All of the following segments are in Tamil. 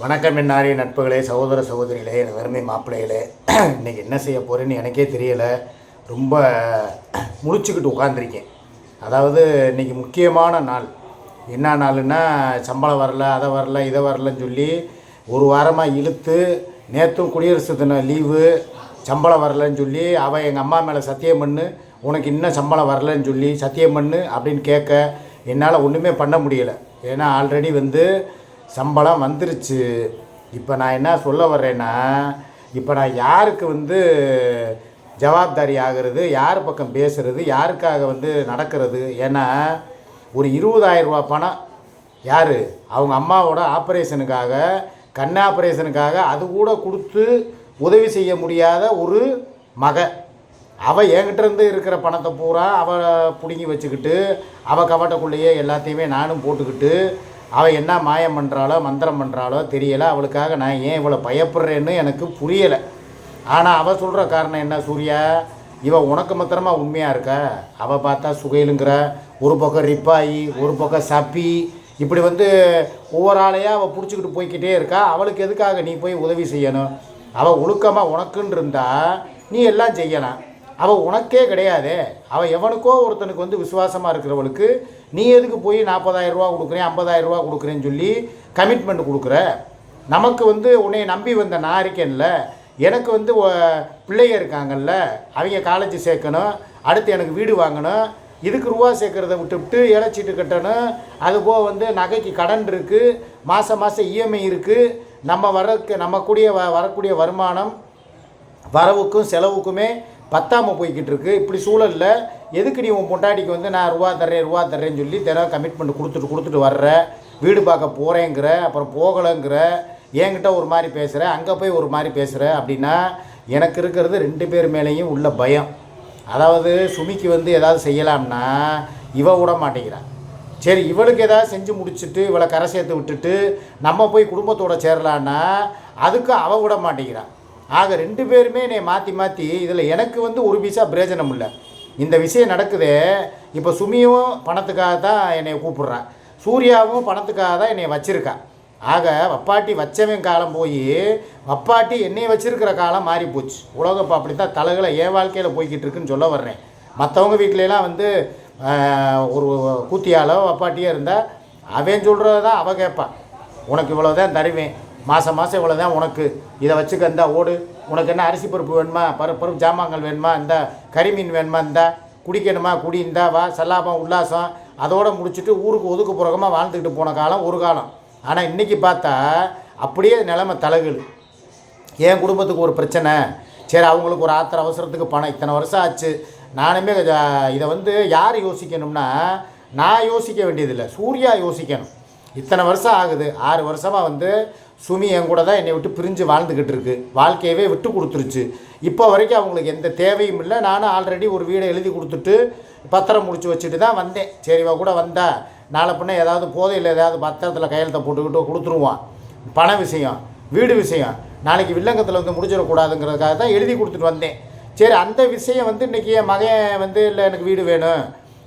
வணக்கம் என்னாரி நட்புகளே சகோதர சகோதரிகளே என் வறுமை மாப்பிள்ளைகளே. இன்றைக்கி என்ன செய்ய போகிறேன்னு எனக்கே தெரியலை. ரொம்ப முழிச்சுக்கிட்டு உட்காந்துருக்கேன் அதாவது இன்றைக்கி முக்கியமான நாள். என்ன நாள்னா சம்பளம் வரல அதை வரல இதை வரலன்னு சொல்லி ஒரு வாரமாக இழுத்து நேற்றும் குடியரசு தின லீவு சம்பளம் வரலன்னு சொல்லி அவள் எங்கள் அம்மா மேலே சத்தியம் பண்ணு உனக்கு இன்னும் சம்பளம் வரலன்னு சொல்லி சத்தியம் பண்ணு அப்படின்னு கேட்க என்னால் ஒன்றுமே பண்ண முடியலை. ஏன்னா ஆல்ரெடி வந்து சம்பளம் வந்துருச்சு. இப்போ நான் என்ன சொல்ல வர்றேன்னா இப்போ நான் யாருக்கு வந்து ஜவாப்தாரி ஆகிறது யார் பக்கம் பேசுகிறது யாருக்காக வந்து நடக்கிறது? ஏன்னா ஒரு இருபதாயிரம் ரூபா பணம் யார்? அவங்க அம்மாவோட ஆப்ரேஷனுக்காக கண் ஆப்ரேஷனுக்காக அது கூட கொடுத்து உதவி செய்ய முடியாத ஒரு மக. அவள் என்கிட்டருந்து இருக்கிற பணத்தை பூரா அவள் பிடுங்கி வச்சுக்கிட்டு அவள் கவட்டக்குள்ளேயே எல்லாத்தையுமே நானும் போட்டுக்கிட்டு அவள் என்ன மாயம் பண்ணுறாளோ மந்திரம் பண்ணுறாளோ தெரியலை. அவளுக்காக நான் ஏன் இவ்வளோ பயப்படுறேன்னு எனக்கு புரியலை. ஆனால் அவள் சொல்கிற காரணம் என்ன சூர்யா? இவன் உனக்கு மாத்திரமா உண்மையாக இருக்க? அவள் பார்த்தா சுகையிலுங்கிற ஒரு பக்கம் ரிப்பாயி ஒரு பக்கம் சப்பி. இப்படி வந்து ஒவ்வொரு ஆளையாக அவள் பிடிச்சிக்கிட்டு போய்க்கிட்டே இருக்கா. அவளுக்கு எதுக்காக நீ போய் உதவி செய்யணும்? அவள் ஒழுக்கமாக உனக்குன்னு இருந்தால் நீ எல்லாம் செய்யலாம். அவள் உனக்கே கிடையாதே. அவள் எவனுக்கோ ஒருத்தனுக்கு வந்து விசுவாசமாக இருக்கிறவளுக்கு நீ எதுக்கு போய் நாற்பதாயிரம் ரூபா கொடுக்குறேன் ஐம்பதாயிரம் ரூபா கொடுக்குறேன்னு சொல்லி கமிட்மெண்ட் கொடுக்குற? நமக்கு வந்து உன்னை நம்பி வந்த நான் இருக்கேன்ல. எனக்கு வந்து பிள்ளைங்க இருக்காங்கல்ல அவங்க காலேஜ் சேர்க்கணும் அடுத்து எனக்கு வீடு வாங்கணும் இதுக்கு ரூபா சேர்க்குறத விட்டுவிட்டு இழைச்சிட்டு கட்டணும் அதுபோக வந்து நகைக்கு கடன் இருக்குது மாதம் மாதம் இஎம்ஐ இருக்குது நம்ம வரக்கு நம்ம கூடிய வ வரக்கூடிய வருமானம் வரவுக்கும் செலவுக்குமே பத்தாமல் போய்கிட்டு இருக்கு இப்படி சூழலில் எதுக்கு நீ உன் பொண்டாட்டிக்கு வந்து நான் ரூபா தர்றேன் ரூபா தர்றேன்னு சொல்லி தினம் கமிட்மெண்ட் கொடுத்துட்டு கொடுத்துட்டு வர்ற? வீடு பார்க்க போகிறேங்கிற அப்புறம் போகலைங்கிற என்கிட்ட ஒரு மாதிரி பேசுகிற அங்கே போய் ஒரு மாதிரி பேசுகிற அப்படின்னா எனக்கு இருக்கிறது ரெண்டு பேர் மேலேயும் உள்ள பயம். அதாவது சுமிக்கு வந்து ஏதாவது செய்யலாம்னா இவ விட மாட்டேங்கிறான் சரி இவளுக்கு ஏதாவது செஞ்சு முடிச்சுட்டு இவளை கரை சேர்த்து விட்டுட்டு நம்ம போய் குடும்பத்தோட சேரலான்னா அதுக்கு அவ விட மாட்டேங்கிறான் ஆக ரெண்டு பேருமே என்னை மாற்றி மாற்றி இதில் எனக்கு வந்து ஒரு பைசா பிரயோஜனம் இல்லை. இந்த விஷயம் நடக்குதே இப்போ சுமியும் பணத்துக்காக தான் என்னை கூப்பிட்றா. சூர்யாவும் பணத்துக்காக தான் என்னை வச்சுருக்கா. ஆக வப்பாட்டி வச்சவன் காலம் போய் வப்பாட்டி என்னை வச்சுருக்கிற காலம் மாறி போச்சு. உலகம் இப்போ அப்படி தான் தலைகளை என் வாழ்க்கையில் போய்கிட்டு இருக்குன்னு சொல்ல வர்றேன். மற்றவங்க வீட்டிலலாம் வந்து ஒரு கூத்தியாலோ வப்பாட்டியோ இருந்தால் அவன் சொல்கிறது தான் அவள் கேட்பான் உனக்கு இவ்வளோ தான் தருவேன். மாதம் மாதம் இவ்வளோ தான் உனக்கு. இதை வச்சுக்க இந்த ஓடு. உனக்கு என்ன அரிசி பருப்பு வேணுமா? பரு பருப்பு ஜாமான்கள் வேணுமா? இந்த கறிமீன் வேணுமா? இந்த குடிக்கணுமா? குடி இருந்தால் வா. சல்லாபம் உல்லாசம். அதோடு முடிச்சுட்டு ஊருக்கு ஒதுக்கு புறகமாக வாழ்ந்துக்கிட்டு போன காலம் ஒரு காலம். ஆனால் இன்றைக்கி பார்த்தா அப்படியே நிலைமை தலைகள் என் குடும்பத்துக்கு ஒரு பிரச்சனை. சரி அவங்களுக்கு ஒரு ஆத்திர அவசரத்துக்கு பணம். இத்தனை வருஷம் ஆச்சு. நானுமே இதை வந்து யார் யோசிக்கணும்னா நான் யோசிக்க வேண்டியதில்லை. சூர்யா யோசிக்கணும். இத்தனை வருஷம் ஆகுது. ஆறு வருஷமாக வந்து சுமி என் கூட தான் என்னை விட்டு பிரிஞ்சு வாழ்ந்துக்கிட்டு இருக்கு. வாழ்க்கையவே விட்டு கொடுத்துருச்சு. இப்போ வரைக்கும் அவங்களுக்கு எந்த தேவையும் இல்லை. நானும் ஆல்ரெடி ஒரு வீடை எழுதி கொடுத்துட்டு பத்திரம் முடிச்சு வச்சுட்டு தான் வந்தேன். சரிவா கூட வந்தா நாளை பின்ன ஏதாவது போதையில் ஏதாவது பத்திரத்தில் கையெழுத்தை போட்டுக்கிட்டு கொடுத்துருவான். பண விஷயம் வீடு விஷயம். நாளைக்கு வில்லங்கத்தில் வந்து முடிச்சிடக்கூடாதுங்கிறதுக்காக தான் எழுதி கொடுத்துட்டு வந்தேன். சரி அந்த விஷயம் வந்து இன்றைக்கி என் மகன் வந்து இல்லை எனக்கு வீடு வேணும்.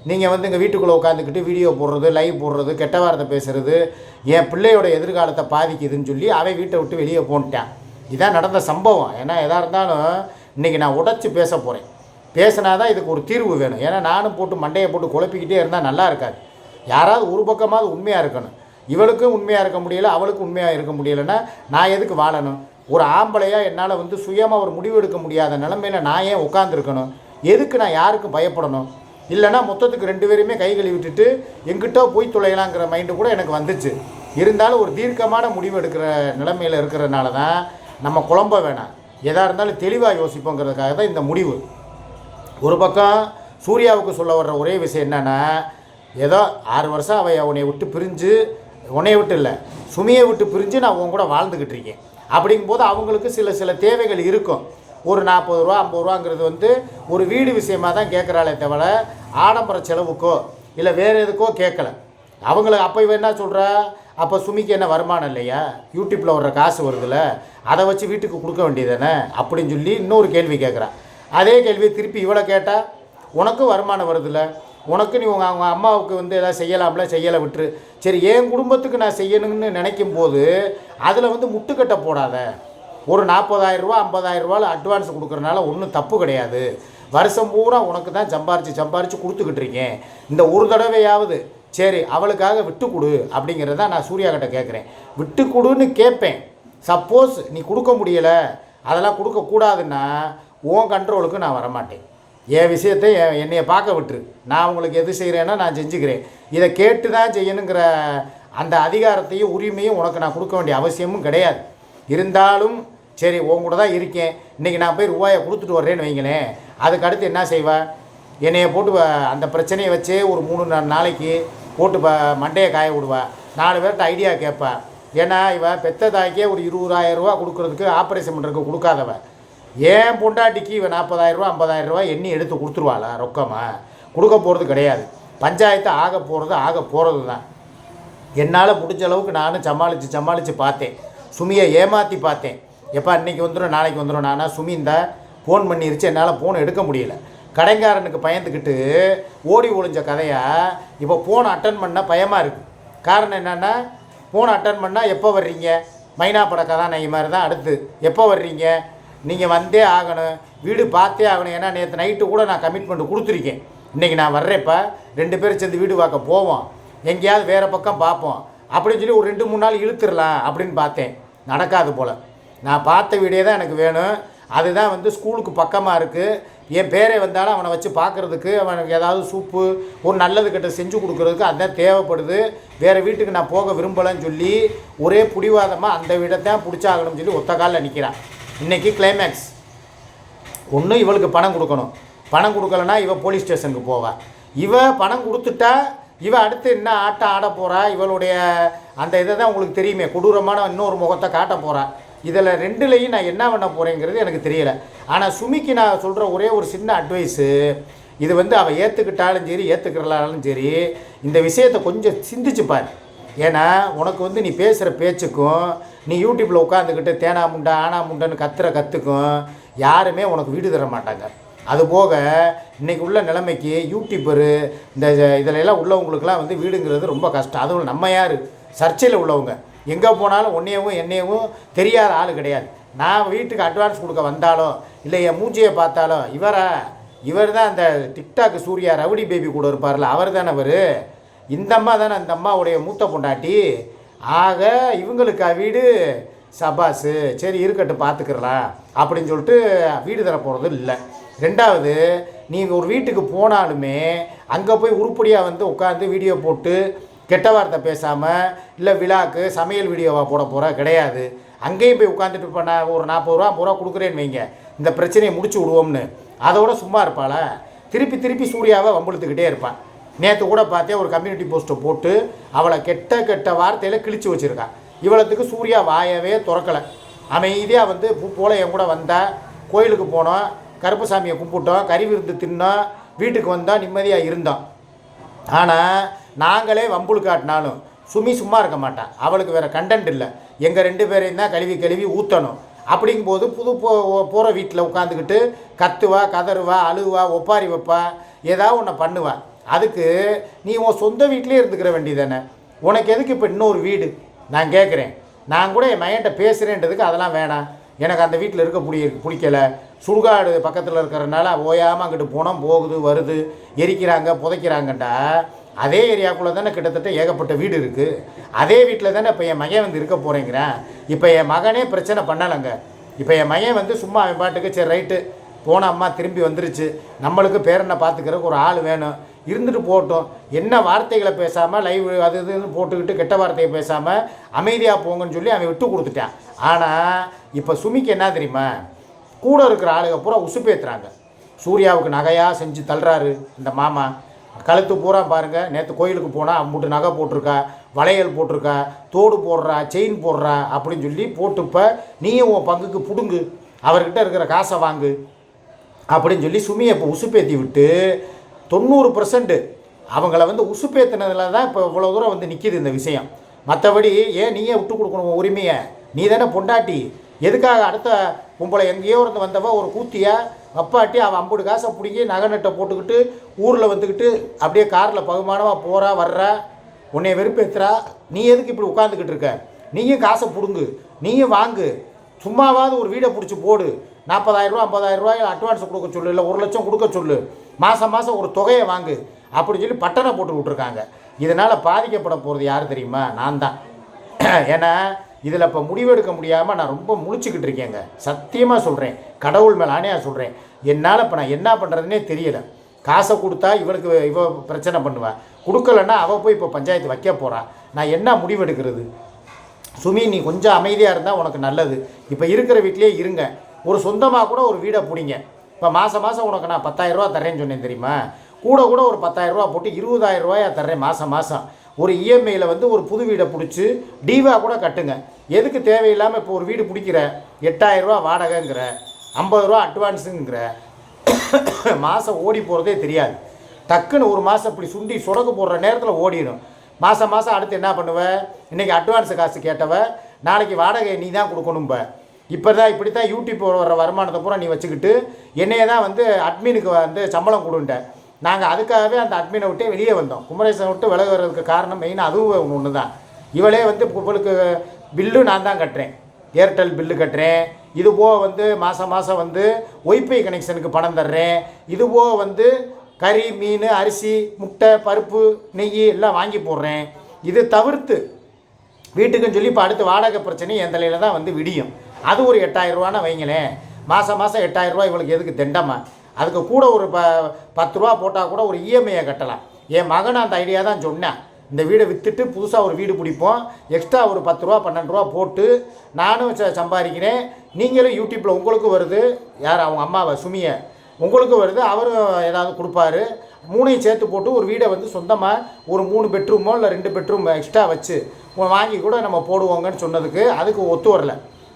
நீங்கள் வந்து எங்கள் வீட்டுக்குள்ளே உட்காந்துக்கிட்டு வீடியோ போடுறது லைவ் போடுறது கெட்ட வார்த்தை பேசுறது என் பிள்ளையோட எதிர்காலத்தை பாதிக்குதுன்னு சொல்லி அவன் வீட்டை விட்டு வெளியே போன்ட்டான். இதான் நடந்த சம்பவம். ஏன்னா எதாக இருந்தாலும் இன்றைக்கி நான் உடச்சி பேச போகிறேன் பேசினா தான் இதுக்கு ஒரு தீர்வு வேணும். ஏன்னா நானும் போட்டு மண்டையை போட்டு குழப்பிக்கிட்டே இருந்தால் நல்லா இருக்காது. யாராவது ஒரு பக்கமாவது உண்மையாக இருக்கணும். இவளுக்கும் உண்மையாக இருக்க முடியல அவளுக்கும் உண்மையாக இருக்க முடியலைன்னா நான் எதுக்கு வாழணும்? ஒரு ஆம்பளையாக என்னால் வந்து சுயமாக ஒரு முடிவு எடுக்க முடியாத நிலமையில நான் ஏன் உட்காந்துருக்கணும் எதுக்கு நான் யாருக்கும் பயப்படணும்? இல்லைன்னா மொத்தத்துக்கு ரெண்டு பேருமே கை கழுவி விட்டுட்டு எங்கிட்ட போய் தொலையலாங்கிற மைண்டு கூட எனக்கு வந்துச்சு. இருந்தாலும் ஒரு தீர்க்கமான முடிவு எடுக்கிற நிலைமையில் இருக்கிறதுனால தான் நம்ம குழம்ப வேணாம். எதாக இருந்தாலும் தெளிவாக யோசிப்போங்கிறதுக்காக தான் இந்த முடிவு. ஒரு பக்கம் சூர்யாவுக்கு சொல்ல வர்ற ஒரே விஷயம் என்னென்னா ஏதோ ஆறு வருஷம் அவை உன்னை விட்டு பிரிஞ்சு உன்னைய விட்டு இல்லை சுமையை விட்டு பிரிஞ்சு நான் உன் கூட வாழ்ந்துக்கிட்டு இருக்கேன். அப்படிங்கும்போது அவங்களுக்கு சில சில தேவைகள் இருக்கும். ஒரு நாற்பது ரூபா ஐம்பது ரூபாங்கிறது வந்து ஒரு வீடு விஷயமாக தான் கேட்குறாளே தவிர ஆடம்பர செலவுக்கோ இல்லை வேறு எதுக்கோ கேட்கல அவங்களுக்கு அப்போ இவன் என்ன சொல்கிற அப்போ சுமிக்கு என்ன வருமானம் இல்லையா? யூடியூப்பில் வர்ற காசு வருதுல்ல அதை வச்சு வீட்டுக்கு கொடுக்க வேண்டியதானே அப்படின்னு சொல்லி இன்னொரு கேள்வி கேட்குறான் அதே கேள்வி திருப்பி இவ்வளோ கேட்டால் உனக்கும் வருமானம் வருதுல்ல உனக்கு நீ உங்கள் அவங்க அம்மாவுக்கு வந்து எதாவது செய்யலாம்ல? செய்யலை விட்டுரு. சரி என் குடும்பத்துக்கு நான் செய்யணும்னு நினைக்கும் போது அதில் வந்து முட்டுக்கட்டை போடாத. ஒரு நாற்பதாயிரரூவா ஐம்பதாயிரரூவாவில் அட்வான்ஸ் கொடுக்குறனால ஒன்றும் தப்பு கிடையாது. வருஷம் பூரா உனக்கு தான் சம்பாரித்து சம்பாரித்து கொடுத்துக்கிட்டு இருக்கேன். இந்த ஒரு தடவையாவது சரி அவளுக்காக விட்டு கொடு அப்படிங்கிறத நான் சூர்யா கிட்ட கேட்குறேன் விட்டு கொடுன்னு கேட்பேன் சப்போஸ் நீ கொடுக்க முடியலை அதெல்லாம் கொடுக்கக்கூடாதுன்னா உன் கண்ட்ரோலுக்கு நான் வரமாட்டேன். என் விஷயத்தை என்னையை என்னைய பார்க்க விட்டுரு. நான் உங்களுக்கு எது செய்கிறேன்னா நான் செஞ்சுக்கிறேன். இதை கேட்டு தான் செய்யணுங்கிற அந்த அதிகாரத்தையும் உரிமையும் உனக்கு நான் கொடுக்க வேண்டிய அவசியமும் கிடையாது. இருந்தாலும் சரி உன் கூட தான் இருக்கேன். இன்றைக்கி நான் போய் ரூபாயை கொடுத்துட்டு வர்றேன்னு வைங்களேன் அதுக்கு அடுத்து என்ன செய்வேன் என்னைய போட்டு அந்த பிரச்சனையை வச்சே ஒரு மூணு நாலு நாளைக்கு போட்டு ப மண்டையை காய விடுவா. நாலு பேர்கிட்ட ஐடியா கேட்பா. ஏன்னா இவன் பெத்த தாய்க்கே ஒரு இருபதாயிரம் ரூபா கொடுக்குறதுக்கு ஆப்ரேஷன் பண்ணுறதுக்கு கொடுக்காதவ. ஏன் பொண்டாட்டிக்கு இவன் நாற்பதாயிரரூவா ஐம்பதாயிரரூவா எண்ணி எடுத்து கொடுத்துருவாளா ரொக்கமாக கொடுக்க போகிறது கிடையாது. பஞ்சாயத்து ஆக போகிறது ஆக போகிறது தான் என்னால் முடிஞ்ச அளவுக்கு நானும் சமாளித்து சமாளித்து பார்த்தேன். சுமியை ஏமாற்றி பார்த்தேன். எப்போ அன்னைக்கு வந்துடும் நாளைக்கு வந்துடும் நானா சுமி இந்த ஃபோன் பண்ணிருச்சு. என்னால் ஃபோன் எடுக்க முடியல. கடைக்காரனுக்கு பயந்துக்கிட்டு ஓடி ஒளிஞ்ச கதையாக இப்போ ஃபோன் அட்டன் பண்ண பயமாக இருக்குது காரணம் என்னென்னா ஃபோன் அட்டன் பண்ணால் எப்போ வர்றீங்க? மைனா பட கதாநாயகி மாதிரி தான் அடுத்து. எப்போ வர்றீங்க? நீங்கள் வந்தே ஆகணும். வீடு பார்த்தே ஆகணும். ஏன்னா நேற்று நைட்டு கூட நான் கமிட்மெண்ட் கொடுத்துருக்கேன். இன்றைக்கி நான் வர்றேப்பா ரெண்டு பேரும் சேர்ந்து வீடு பார்க்க போவோம். எங்கேயாவது வேறு பக்கம் பார்ப்போம். அப்படின்னு சொல்லி ஒரு ரெண்டு மூணு நாள் இழுத்துடலாம் அப்படின்னு பார்த்தேன். நடக்காது போல். நான் பார்த்த வீடே தான் எனக்கு வேணும். அதுதான் வந்து ஸ்கூலுக்கு பக்கமாக இருக்குது என் பேரே வந்தாலும் அவனை வச்சு பார்க்குறதுக்கு அவனுக்கு ஏதாவது சூப்பு ஒரு நல்லது கிட்ட செஞ்சு கொடுக்குறதுக்கு அதுதான் தேவைப்படுது. வேறு வீட்டுக்கு நான் போக விரும்பலைன்னு சொல்லி ஒரே பிடிவாதமாக அந்த வீடை தான் பிடிச்சாகணும்னு சொல்லி ஒத்த காலில் நிற்கிறான் இன்றைக்கி கிளைமேக்ஸ் ஒன்று இவளுக்கு பணம் கொடுக்கணும். பணம் கொடுக்கலன்னா இவள் போலீஸ் ஸ்டேஷனுக்கு போவா. இவ பணம் கொடுத்துட்டா இவன் அடுத்து என்ன ஆட்டம் ஆட போகிறா இவளுடைய அந்த இதை தான் உங்களுக்கு தெரியுமே. கொடூரமான இன்னொரு முகத்தை காட்ட போகிறா இதில் ரெண்டுலேயும் நான் என்ன பண்ண போகிறேங்கிறது எனக்கு தெரியலை. ஆனால் சுமிக்கு நான் சொல்கிற ஒரே ஒரு சின்ன அட்வைஸு இது வந்து அவள் ஏற்றுக்கிட்டாலும் சரி ஏற்றுக்கிறலாலும் சரி இந்த விஷயத்தை கொஞ்சம் சிந்திச்சு பாரு. ஏன்னா உனக்கு வந்து நீ பேசுகிற பேச்சுக்கும் நீ யூடியூப்பில் உட்காந்துக்கிட்டு தேனா முண்டா ஆனா முண்டன்னு கத்துற கற்றுக்கும் யாருமே உனக்கு வீடு தர மாட்டாங்க. அதுபோக இன்றைக்கி உள்ள நிலைமைக்கு யூடியூப்பரு இந்த இதிலெல்லாம் உள்ளவங்களுக்குலாம் வந்து வீடுங்கிறது ரொம்ப கஷ்டம். அதுவும் நம்ம யார்? சர்ச்சையில் உள்ளவங்க. எங்கே போனாலும் ஒன்றையவும் என்னையவும் தெரியாத ஆள் கிடையாது. நான் வீட்டுக்கு அட்வான்ஸ் கொடுக்க வந்தாலோ இல்லை என் மூஞ்சியை பார்த்தாலோ இவரா இவர் தான் அந்த டிக்டாக் சூர்யா ரவுடி பேபி கூட இருப்பார்ல அவர் தானே அவர் இந்த அம்மா தானே அந்த அம்மாவுடைய மூத்த பொண்டாட்டி. ஆக இவங்களுக்கு வீடு? சபாஸு சரி இருக்கட்டும் பார்த்துக்கிறலாம் அப்படின்னு சொல்லிட்டு வீடு தர போகிறது இல்லை ரெண்டாவது நீங்கள் ஒரு வீட்டுக்கு போனாலுமே அங்கே போய் உருப்படியாக வந்து உட்காந்து வீடியோ போட்டு கெட்ட வார்த்தை பேசாமல் இல்லை விழாக்கு சமையல் வீடியோவாக போட போகிற கிடையாது. அங்கேயும் போய் உட்காந்துட்டு இப்போ நான் ஒரு நாற்பது ரூபா ஐம்பது ரூபா கொடுக்குறேன்னு வைங்க. இந்த பிரச்சனையை முடிச்சு விடுவோம்னு. அதோட சும்மா இருப்பாளா. திருப்பி திருப்பி சூர்யாவை வம்புழுத்துக்கிட்டே இருப்பான். நேற்று கூட பார்த்தேன் ஒரு கம்யூனிட்டி போஸ்ட்டை போட்டு அவளை கெட்ட கெட்ட வார்த்தையில் கிழிச்சு வச்சுருக்கான் இவ்வளோத்துக்கு சூர்யா வாயவே திறக்கலை. அமைதியாக வந்து பூ போல என் கூட வந்தால் கோயிலுக்கு போனோம். கருப்பசாமியை கும்பிட்டோம் கறி விருந்து தின்னோம் வீட்டுக்கு வந்தோம் நிம்மதியாக இருந்தோம். ஆனால் நாங்களே வம்புழு காட்டினாலும் சுமி சும்மா இருக்க மாட்டான் அவளுக்கு வேறு கண்டென்ட் இல்லை. எங்கள் ரெண்டு பேரையும் தான் கழுவி கழுவி ஊற்றணும் அப்படிங்கும்போது புது போ போகிற வீட்டில் உட்காந்துக்கிட்டு கத்துவா கதறுவா அழுவா ஒப்பாரி வைப்பா ஏதாவது ஒன்று பண்ணுவா. அதுக்கு நீ உன் சொந்த வீட்டிலே இருந்துக்கிற வேண்டியதானே உனக்கு எதுக்கு இப்போ இன்னொரு வீடு? நான் கேட்குறேன் நான் கூட என் மையன்ட்ட பேசுகிறேன்றதுக்கு அதெல்லாம் வேணாம். எனக்கு அந்த வீட்டில் இருக்க பிடி பிடிக்கல. சுடுகாடு பக்கத்தில் இருக்கிறனால ஓயாமல் அங்கிட்டு போனோம் போகுது வருது எரிக்கிறாங்க புதைக்கிறாங்கண்டா அதே ஏரியாக்குள்ளே தானே கிட்டத்தட்ட ஏகப்பட்ட வீடு இருக்குது அதே வீட்டில் தானே இப்போ என் மகன் வந்து இருக்க போகிறேங்கிறேன் இப்போ என் மகனே பிரச்சனை பண்ணலைங்க. இப்போ என் மகன் வந்து சும்மா அவன் பாட்டுக்கு சரி ரைட்டு. போன அம்மா திரும்பி வந்துருச்சு. நம்மளுக்கு பேரனை பார்த்துக்கிறதுக்கு ஒரு ஆள் வேணும். இருந்துட்டு போட்டோம் என்ன வார்த்தைகளை பேசாமல் லைவ் அது இதுன்னு போட்டுக்கிட்டு கெட்ட வார்த்தையை பேசாமல் அமைதியாக போங்கன்னு சொல்லி அவன் விட்டு கொடுத்துட்டான். ஆனால் இப்போ சுமிக்கு என்ன தெரியுமா? கூட இருக்கிற ஆளுக பூரா உசுப்பேத்துறாங்க சூர்யாவுக்கு நகையாக செஞ்சு தள்ளுறாரு இந்த மாமா. கழுத்து பூரா பாருங்கள் நேற்று கோயிலுக்கு போனால் அம்முட்டு நகை போட்டிருக்கா வளையல் போட்டிருக்கா தோடு போடுறா செயின் போடுறா அப்படின்னு சொல்லி போட்டுப்ப நீயும் உன் பங்குக்கு பிடுங்கு. அவர்கிட்ட இருக்கிற காசை வாங்கு. அப்படின்னு சொல்லி சுமியை இப்போ உசுப்பேத்தி விட்டு தொண்ணூறு பர்சன்ட் அவங்கள வந்து உசுப்பேத்தினதுல தான் இப்போ இவ்வளோ தூரம் வந்து நிற்கிது இந்த விஷயம். மற்றபடி ஏன் நீயே விட்டு கொடுக்கணும் உரிமையை? நீ தானே பொண்டாட்டி. எதுக்காக அடுத்த உங்களை எங்கேயோ இருந்து வந்தவ ஒரு கூத்தியா அப்பாட்டி அவன் ஐம்பது காசை பிடிங்கி நகை நட்டை போட்டுக்கிட்டு ஊரில் வந்துக்கிட்டு அப்படியே காரில் பகுமானமாக போகிறா வர்றா உன்னை வெறுப்பேற்றுறா நீ எதுக்கு இப்படி உட்காந்துக்கிட்டு இருக்க? நீயும் காசை பிடுங்கு நீயும் வாங்கு. சும்மாவாவது ஒரு வீடை பிடிச்சி போடு. நாற்பதாயிரரூவா ஐம்பதாயிரரூவாய் அட்வான்ஸ் கொடுக்க சொல்லு இல்லை ஒரு லட்சம் கொடுக்க சொல்லு. மாதம் மாதம் ஒரு தொகையை வாங்கு. அப்படின்னு சொல்லி பட்டனை போட்டு விட்ருக்காங்க இதனால் பாதிக்கப்பட போகிறது யார் தெரியுமா? நான் தான். ஏன்னா இதில் இப்போ முடிவெடுக்க முடியாமல் நான் ரொம்ப முழிச்சுக்கிட்டு இருக்கேங்க. சத்தியமாக சொல்கிறேன் கடவுள் மேலே ஆணையாக சொல்கிறேன் என்னால் இப்போ நான் என்ன பண்ணுறதுனே தெரியலை. காசை கொடுத்தா இவளுக்கு இவ பிரச்சனை பண்ணுவேன் கொடுக்கலன்னா அவள் போய் இப்போ பஞ்சாயத்து வைக்க போகிறான் நான் என்ன முடிவெடுக்கிறது? சுமி நீ கொஞ்சம் அமைதியாக இருந்தால் உனக்கு நல்லது. இப்போ இருக்கிற வீட்லேயே இருங்க. ஒரு சொந்தமாக கூட ஒரு வீடை பிடிங்க. இப்போ மாதம் மாதம் உனக்கு நான் 10000 ரூபா தரேன்னு சொன்னேன் தெரியுமா? கூட கூட ஒரு 10000 ரூபா போட்டு 20000 ரூபாயா தர்றேன் மாதம் மாதம் ஒரு இஎம்ஐயில் வந்து ஒரு புது வீடை பிடிச்சி டீவா கூட கட்டுங்க. எதுக்கு தேவையில்லாமல் இப்போ ஒரு வீடு பிடிக்கிற? 8000 ரூபா வாடகைங்கிற ஐம்பது ரூபா அட்வான்ஸுங்கிற மாதம் ஓடி போகிறதே தெரியாது. டக்குன்னு ஒரு மாதம் இப்படி சுண்டி சுரக்கு போடுற நேரத்தில் ஓடிடும். மாதம் மாதம் அடுத்து என்ன பண்ணுவ? இன்றைக்கி அட்வான்ஸு காசு கேட்டவ நாளைக்கு வாடகை நீ தான் கொடுக்கணும்ப. இப்போ தான் இப்படி தான் யூடியூப் வர வருமானத்தை பூரா நீ வச்சுக்கிட்டு என்னையே தான் வந்து அட்மினுக்கு வந்து சம்பளம் கொடுன்ட்ட. நாங்கள் அதுக்காகவே அந்த அட்மினை விட்டே வெளியே வந்தோம். குமரேசனை விட்டு விலகிறதுக்கு காரணம் மெயின் அதுவும் ஒன்று தான் இவளே வந்து உங்களுக்கு பில்லு நான் தான் கட்டுறேன். ஏர்டெல் பில்லு கட்டுறேன். இது போக வந்து மாதம் மாதம் வந்து ஒய்ஃபை கனெக்ஷனுக்கு பணம் தர்றேன். இது போக வந்து கறி மீன் அரிசி முட்டை பருப்பு நெய் எல்லாம் வாங்கி போடுறேன். இது தவிர்த்து வீட்டுக்குன்னு சொல்லி இப்போ அடுத்து வாடகை பிரச்சனை என் தலையில் தான் வந்து விடியும். அது ஒரு எட்டாயிரம் வைங்களேன். மாதம் மாதம் எட்டாயிரம் ரூபாய் இவளுக்கு எதுக்கு திண்டமா? அதுக்கு கூட ஒரு ப பத்து ரூபா போட்டால் கூட ஒரு இஎம்ஐயை கட்டலாம். என் மகன் அந்த ஐடியா தான் சொன்னேன். இந்த வீடை விற்றுட்டு புதுசாக ஒரு வீடு பிடிப்போம். எக்ஸ்ட்ரா ஒரு பத்து ரூபா பன்னெண்டு ரூபா போட்டு நானும் ச- சம்பாதிக்கிறேன். நீங்களும் யூடியூப்பில் உங்களுக்கும் வருது. யார்? அவங்க அம்மாவை சுமியை. உங்களுக்கும் வருது அவரும் ஏதாவது கொடுப்பாரு. மூணையும் சேர்த்து போட்டு ஒரு வீடை வந்து சொந்தமாக ஒரு மூணு பெட்ரூமோ இல்லை ரெண்டு பெட்ரூம் எக்ஸ்ட்ரா வச்சு வாங்கி கூட நம்ம போடுவோங்கன்னு சொன்னதுக்கு அதுக்கு ஒத்து வரல.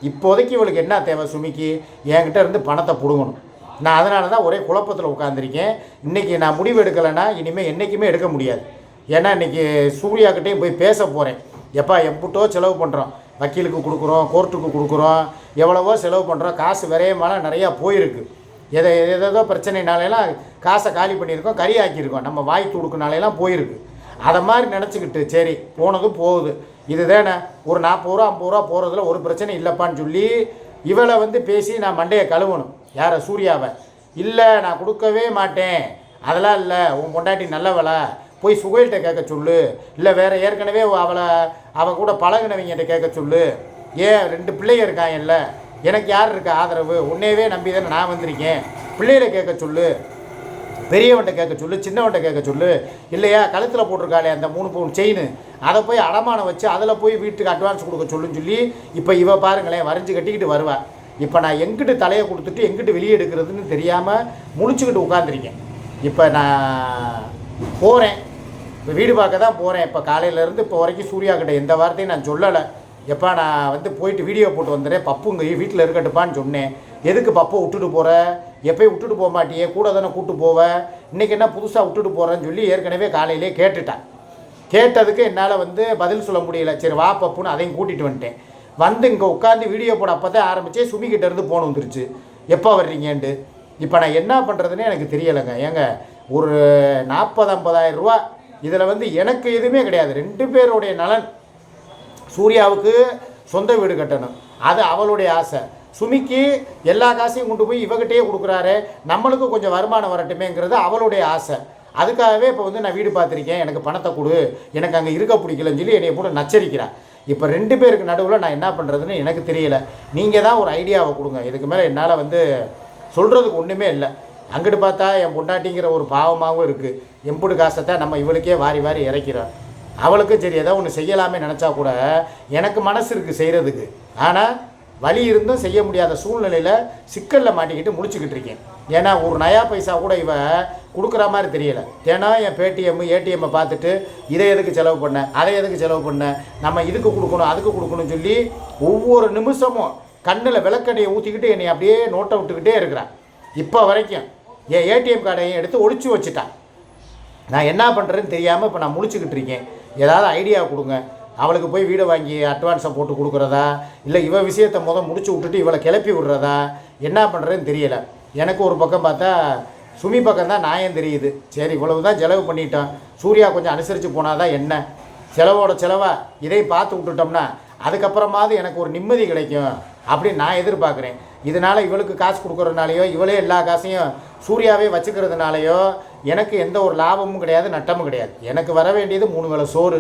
இப்போதைக்கு இவளுக்கு என்ன தேவை சுமிக்கு? என்கிட்ட இருந்து பணத்தை பிடுங்கணும். நான் அதனால தான் ஒரே குழப்பத்தில் உட்காந்துருக்கேன் இன்றைக்கி நான் முடிவு எடுக்கலைன்னா இனிமேல் என்றைக்குமே எடுக்க முடியாது. ஏன்னா இன்றைக்கி சூர்யாக்கிட்டேயும் போய் பேச போகிறேன் எப்பா எம்புட்டோ செலவு பண்ணுறோம் வக்கீலுக்கு கொடுக்குறோம் கோர்ட்டுக்கு கொடுக்குறோம். எவ்வளவோ செலவு பண்ணுறோம் காசு விரையமான நிறையா போயிருக்கு. எதை எதோ பிரச்சனைனாலெல்லாம் காசை காலி பண்ணியிருக்கோம் கறி ஆக்கியிருக்கோம் நம்ம வாய் துடுக்குனாலெல்லாம் போயிருக்கு. அதை மாதிரி நினச்சிக்கிட்டு சரி போனதும் போகுது. இதுதானே ஒரு நாற்பது ரூபா ஐம்பது ரூபா போகிறதுல ஒரு பிரச்சனை இல்லைப்பான்னு சொல்லி இவளை வந்து பேசி நான் மண்டையை கழுவணும். யாரை சூர்யாவை? இல்லை நான் கொடுக்கவே மாட்டேன். அதெல்லாம் இல்லை உன் பொண்டாட்டி நல்லவளா? போய் சுகைல்கிட்ட கேட்க சொல்லு. இல்லை வேறு ஏற்கனவே அவளை அவன் கூட பழகினவங்கிட்ட கேட்க சொல்லு. ஏன் ரெண்டு பிள்ளைங்க இருக்காங்கல்ல? எனக்கு யார் இருக்கா ஆதரவு? உன்னையவே நம்பி தானே நான் வந்திருக்கேன். பிள்ளைகளை கேட்க சொல்லு. பெரியவன்ட்ட கேட்க சொல்லு. சின்னவன்ட்ட கேட்க சொல்லு. இல்லையா? கழுத்தில் போட்டிருக்காளே அந்த மூணு பவுன் செயின் அதை போய் அடமானம் வச்சு அதில் போய் வீட்டுக்கு அட்வான்ஸ் கொடுக்க சொல்லுன்னு சொல்லி இப்போ இவ பாருங்களேன் வரைஞ்சி கட்டிக்கிட்டு வருவேன் இப்போ நான் எங்கிட்டு தலையை கொடுத்துட்டு எங்கிட்டு வெளியே எடுக்கிறதுன்னு தெரியாமல் முழிச்சுக்கிட்டு உட்காந்துருக்கேன் இப்போ நான் போகிறேன் இப்போ வீடு பார்க்க தான் போகிறேன் இப்போ காலையிலேருந்து இப்போ வரைக்கும் சூர்யா கிட்ட எந்த வார்த்தையும் நான் சொல்லலை. எப்பா நான் வந்து போயிட்டு வீடியோ போட்டு வந்துடுறேன் பப்புங்க வீட்டில் இருக்கட்டுப்பான்னு சொன்னேன். எதுக்கு பப்பை விட்டுட்டு போகிற எப்போயும் விட்டுட்டு போக மாட்டியே. கூட தானே கூப்பிட்டு போவ? இன்றைக்கி என்ன புதுசாக விட்டுட்டு போகிறேன்னு சொல்லி ஏற்கனவே காலையிலே கேட்டுட்டேன். கேட்டதுக்கு என்னால் வந்து பதில் சொல்ல முடியல. சரி வா பப்புன்னு அதையும் கூட்டிகிட்டு வந்துட்டேன். வந்து இங்கே உட்காந்து வீடியோ போட அப்போ தான் ஆரம்பித்தே சுமிக்கிட்ட இருந்து போன் வந்துருச்சு. எப்போ வர்றீங்கன்ட்டு? இப்போ நான் என்ன பண்ணுறதுன்னு எனக்கு தெரியலைங்க. ஏங்க ஒரு நாற்பது ஐம்பதாயிரம் ரூபா இதில் வந்து எனக்கு எதுவுமே கிடையாது. ரெண்டு பேருடைய நலன். சூர்யாவுக்கு சொந்த வீடு கட்டணும். அது அவளுடைய ஆசை. சுமிக்கு எல்லா காசையும் கொண்டு போய் இவகிட்டே கொடுக்குறாரு. நம்மளுக்கும் கொஞ்சம் வருமானம் வரட்டுமேங்கிறது அவளுடைய ஆசை. அதுக்காகவே இப்போ வந்து நான் வீடு பார்த்துருக்கேன். எனக்கு பணத்தை கொடு. எனக்கு அங்கே இருக்க பிடிக்கலன்னு சொல்லி என்னை போட்டு நச்சரிக்கிறேன் இப்போ ரெண்டு பேருக்கு நடுவில் நான் என்ன பண்ணுறதுன்னு எனக்கு தெரியல. நீங்கள் தான் ஒரு ஐடியாவை கொடுங்க. இதுக்கு மேலே என்னால் வந்து சொல்கிறதுக்கு ஒன்றுமே இல்லை. அங்கிட்டு பார்த்தா என் பொண்டாட்டிங்கிற ஒரு பாவமாகவும் இருக்குது எம்புடு காசத்தை நம்ம இவளுக்கே வாரி வாரி இறக்கிறோம். அவளுக்கும் சரி ஏதோ ஒன்று செய்யலாமே நினச்சா கூட எனக்கு மனசு இருக்குது செய்கிறதுக்கு ஆனால் வழி இருந்தும் செய்ய முடியாத சூழ்நிலையில் சிக்கலில் மாட்டிக்கிட்டு முடிச்சுக்கிட்டு இருக்கேன். ஏன்னா ஒரு நயா பைசா கூட இவ கொடுக்குற மாதிரி தெரியல. தினம் என் பேடிஎம் ஏடிஎம்மை பார்த்துட்டு இதை எதுக்கு செலவு பண்ண அதை எதுக்கு செலவு பண்ண நம்ம இதுக்கு கொடுக்கணும் அதுக்கு கொடுக்கணும்னு சொல்லி ஒவ்வொரு நிமிஷமும் கண்ணில் விளக்கண்ணையை ஊற்றிக்கிட்டு என்னை அப்படியே நோட்டை விட்டுக்கிட்டே இருக்கிறான் இப்போ வரைக்கும் என் ஏடிஎம் கார்டையும் எடுத்து ஒழிச்சு வச்சுட்டான் நான் என்ன பண்ணுறேன்னு தெரியாமல் இப்போ நான் முடிச்சுக்கிட்டு இருக்கேன். ஏதாவது ஐடியா கொடுங்க. அவளுக்கு போய் வீடு வாங்கி அட்வான்ஸை போட்டு கொடுக்குறதா? இல்லை இவ விஷயத்தை முத முடிச்சு விட்டுட்டு இவளை கிளப்பி விடுறதா? என்ன பண்ணுறதுன்னு தெரியலை. எனக்கு ஒரு பக்கம் பார்த்தா சுமி பக்கம் தான் நியாயம் தெரியுது? சரி இவ்வளவு தான் செலவு பண்ணிட்டோம். சூர்யா கொஞ்சம் அனுசரித்து போனால் தான் என்ன? செலவோட செலவாக இதை பார்த்து விட்டுட்டோம்னா அதுக்கப்புறமாவது எனக்கு ஒரு நிம்மதி கிடைக்கும் அப்படின்னு நான் எதிர்பார்க்குறேன். இதனால் இவளுக்கு காசு கொடுக்குறதுனாலையோ இவளே எல்லா காசையும் சூர்யாவே வச்சுக்கிறதுனாலையோ எனக்கு எந்த ஒரு லாபமும் கிடையாது நட்டமும் கிடையாது. எனக்கு வர வேண்டியது மூணு வேளை சோறு.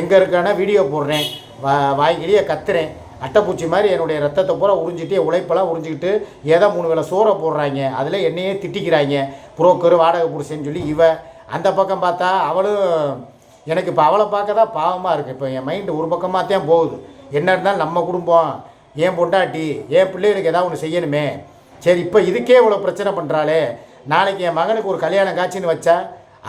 எங்கே இருக்கான வீடியோ போடுறேன். வா வாய்கிலேயே கத்துறேன். அட்டைப்பூச்சி மாதிரி என்னுடைய ரத்தத்தை பூரா உறிஞ்சிட்டு உழைப்பெல்லாம் உறிஞ்சிக்கிட்டு ஏதோ மூணு வேளை சோறை போடுறாங்க. அதில் என்னையே திட்டிக்கிறாங்க. புரோக்கர் வாடகை பிடிச்சேன்னு சொல்லி இவ. அந்த பக்கம் பார்த்தா அவளும் எனக்கு இப்போ அவளை பார்க்க தான் பாவமாக இருக்குது இப்போ என் மைண்டு ஒரு பக்கமாக தான் போகுது. என்ன இருந்தாலும் நம்ம குடும்பம். என் பொண்டாட்டி என் பிள்ளைகளுக்கு ஏதாவது ஒன்று செய்யணுமே. சரி இப்போ இதுக்கே இவ்வளோ பிரச்சனை பண்ணுறாளே நாளைக்கு என் மகனுக்கு ஒரு கல்யாணம் காட்சின்னு வச்சா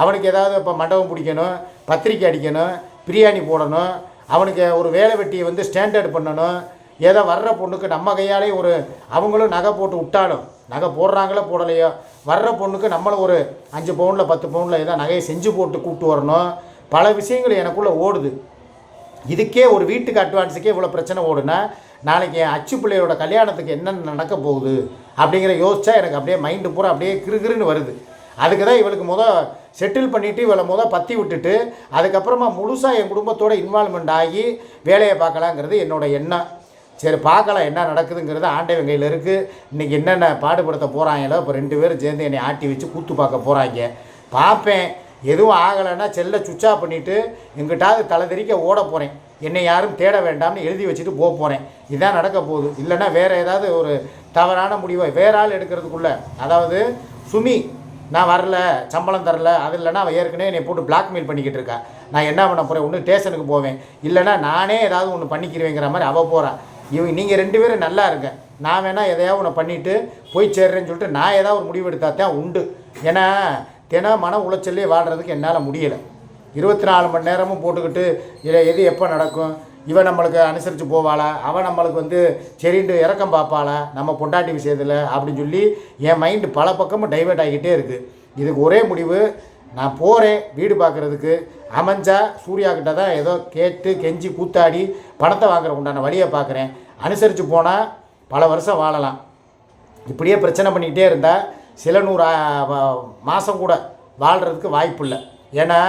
அவனுக்கு ஏதாவது இப்போ மண்டபம் பிடிக்கணும் பத்திரிக்கை அடிக்கணும் பிரியாணி போடணும் அவனுக்கு ஒரு வேலை வெட்டியை வந்து ஸ்டாண்டர்ட் பண்ணணும் ஏதோ வர்ற பொண்ணுக்கு நம்ம கையாலே ஒரு அவங்களும் நகை போட்டு விட்டாலும் நகை போடுறாங்களோ போடலையோ வர்ற பொண்ணுக்கு நம்மளும் ஒரு அஞ்சு பவுனில் பத்து பவுனில் ஏதோ நகையை செஞ்சு போட்டு கூப்பிட்டு வரணும். பல விஷயங்கள் எனக்குள்ளே ஓடுது. இதுக்கே ஒரு வீட்டுக்கு அட்வான்ஸுக்கே இவ்வளோ பிரச்சனை ஓடுனா நாளைக்கு என் அச்சு பிள்ளையோட கல்யாணத்துக்கு என்னென்ன நடக்க போகுது அப்படிங்கிற யோசிச்சா எனக்கு அப்படியே மைண்டு பூரா அப்படியே கிருகிருன்னு வருது. அதுக்கு தான் இவளுக்கு முத செட்டில் பண்ணிவிட்டு இவளை முத பற்றி விட்டுட்டு அதுக்கப்புறமா முழுசாக என் குடும்பத்தோட இன்வால்மெண்ட் ஆகி வேலையை பார்க்கலாங்கிறது என்னோட எண்ணம். சரி பார்க்கலாம் என்ன நடக்குதுங்கிறது ஆண்டவன் கையில் இருக்குது இன்றைக்கி என்னென்ன பாடுபடுத்த போகிறாங்களோ இப்போ ரெண்டு பேரும் சேர்ந்து என்னை ஆட்டி வச்சு கூத்து பார்க்க போகிறாங்க பார்ப்பேன். எதுவும் ஆகலைன்னா செல்லை சுவிட்ச் ஆஃப் பண்ணிவிட்டு எங்கிட்டாவது தலை தெறிக்க ஓட போகிறேன் என்னை யாரும் தேட வேண்டாம்னு எழுதி வச்சுட்டு போக போகிறேன் இதான் நடக்க போகுது. இல்லைன்னா வேறு ஏதாவது ஒரு தவறான முடிவை வேற ஆள் எடுக்கிறதுக்குள்ள. அதாவது சுமி நான் வரல சம்பளம் தரல அது இல்லைன்னா அவள் ஏற்கனவே என்னை போட்டு பிளாக்மெயில் பண்ணிக்கிட்டு இருக்கா. நான் என்ன பண்ண போகிறேன் ஒன்று ஸ்டேஷனுக்கு போவேன். இல்லைன்னா நானே ஏதாவது ஒன்று பண்ணிக்கிறேங்கிற மாதிரி அவள் போகிறான் இவங்க நீங்கள் ரெண்டு பேரும் நல்லா இருங்க. நான் வேணால் எதையாவது ஒன்று பண்ணிவிட்டு போய் சேர்றேன்னு சொல்லிட்டு நான் ஏதாவது ஒரு முடிவு எடுத்தால் தான் உண்டு. ஏன்னா தினம் மன உளைச்சல்லே வாழ்கிறதுக்கு என்னால் முடியலை. இருபத்தி நாலு மணி நேரமும் போட்டுக்கிட்டு இதை எது எப்போ நடக்கும்? இவன் நம்மளுக்கு அனுசரித்து போவாளா? அவன் நம்மளுக்கு வந்து சரின்ட்டு இறக்கம் பார்ப்பாளா? நம்ம பொண்டாட்டி விஷயத்தில் அப்படின்னு சொல்லி என் மைண்டு பல பக்கமும் டைவெர்ட் ஆகிக்கிட்டே இருக்குது இதுக்கு ஒரே முடிவு நான் போகிறேன் வீடு பார்க்குறதுக்கு. அமைஞ்சா சூர்யா கிட்ட தான் ஏதோ கேட்டு கெஞ்சி கூத்தாடி பணத்தை வாங்குற உண்டான வழியை பார்க்குறேன். அனுசரித்து போனால் பல வருஷம் வாழலாம். இப்படியே பிரச்சனை பண்ணிக்கிட்டே இருந்தால் சில நூறு மாதம் கூட வாழ்கிறதுக்கு வாய்ப்பு இல்லை ஏன்னா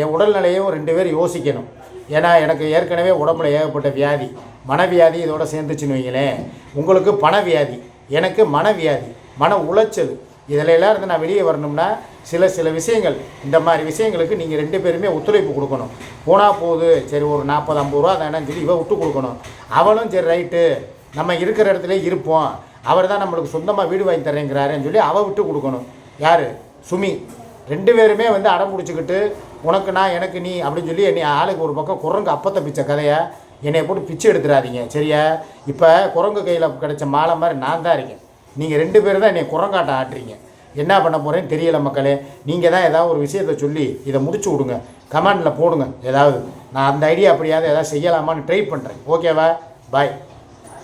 என் உடல்நிலையும் ரெண்டு பேரும் யோசிக்கணும். ஏன்னா எனக்கு ஏற்கனவே உடம்புல ஏகப்பட்ட வியாதி மனவியாதி இதோட சேர்ந்துச்சுன்னு வைங்களேன். உங்களுக்கு பணவியாதி எனக்கு மனவியாதி மன உளைச்சல் இதில் எல்லாம் இருந்து நான் வெளியே வரணும்னா சில சில விஷயங்கள் இந்த மாதிரி விஷயங்களுக்கு நீங்கள் ரெண்டு பேருமே ஒத்துழைப்பு கொடுக்கணும். போனால் போகுது சரி ஒரு நாற்பது ஐம்பது ரூபா தானேன்னு சொல்லி இவன் விட்டு கொடுக்கணும். அவளும் சரி ரைட்டு நம்ம இருக்கிற இடத்துல இருப்போம். அவர் தான் நம்மளுக்கு சொந்தமாக வீடு வாங்கி தரேங்கிறாருன்னு சொல்லி அவள் விட்டு கொடுக்கணும். யார்? சுமி. ரெண்டு பேருமே வந்து அடம் பிடிச்சிக்கிட்டு உனக்கு நான் எனக்கு நீ அப்படின்னு சொல்லி என்னை ஆளுக்கு ஒரு பக்கம் குரங்கு அப்பத்தை பிச்ச கதையை என்னை போட்டு பிச்சை எடுத்துடாதீங்க சரியா? இப்போ குரங்கு கையில் கிடைச்ச மாலை மாதிரி நான் தான் இருக்கேன். நீங்கள் ரெண்டு பேரும் தான் என்னை குரங்காட்டம் ஆட்டுறீங்க. என்ன பண்ண போகிறேன்னு தெரியல மக்களே. நீங்கள் தான் ஏதாவது ஒரு விஷயத்தை சொல்லி இதை முடிச்சு விடுங்க. கமெண்டில் போடுங்க. ஏதாவது நான் அந்த ஐடியா அப்படியாவது ஏதாவது செய்யலாமான்னு ட்ரை பண்ணுறேன் ஓகேவா? பாய்.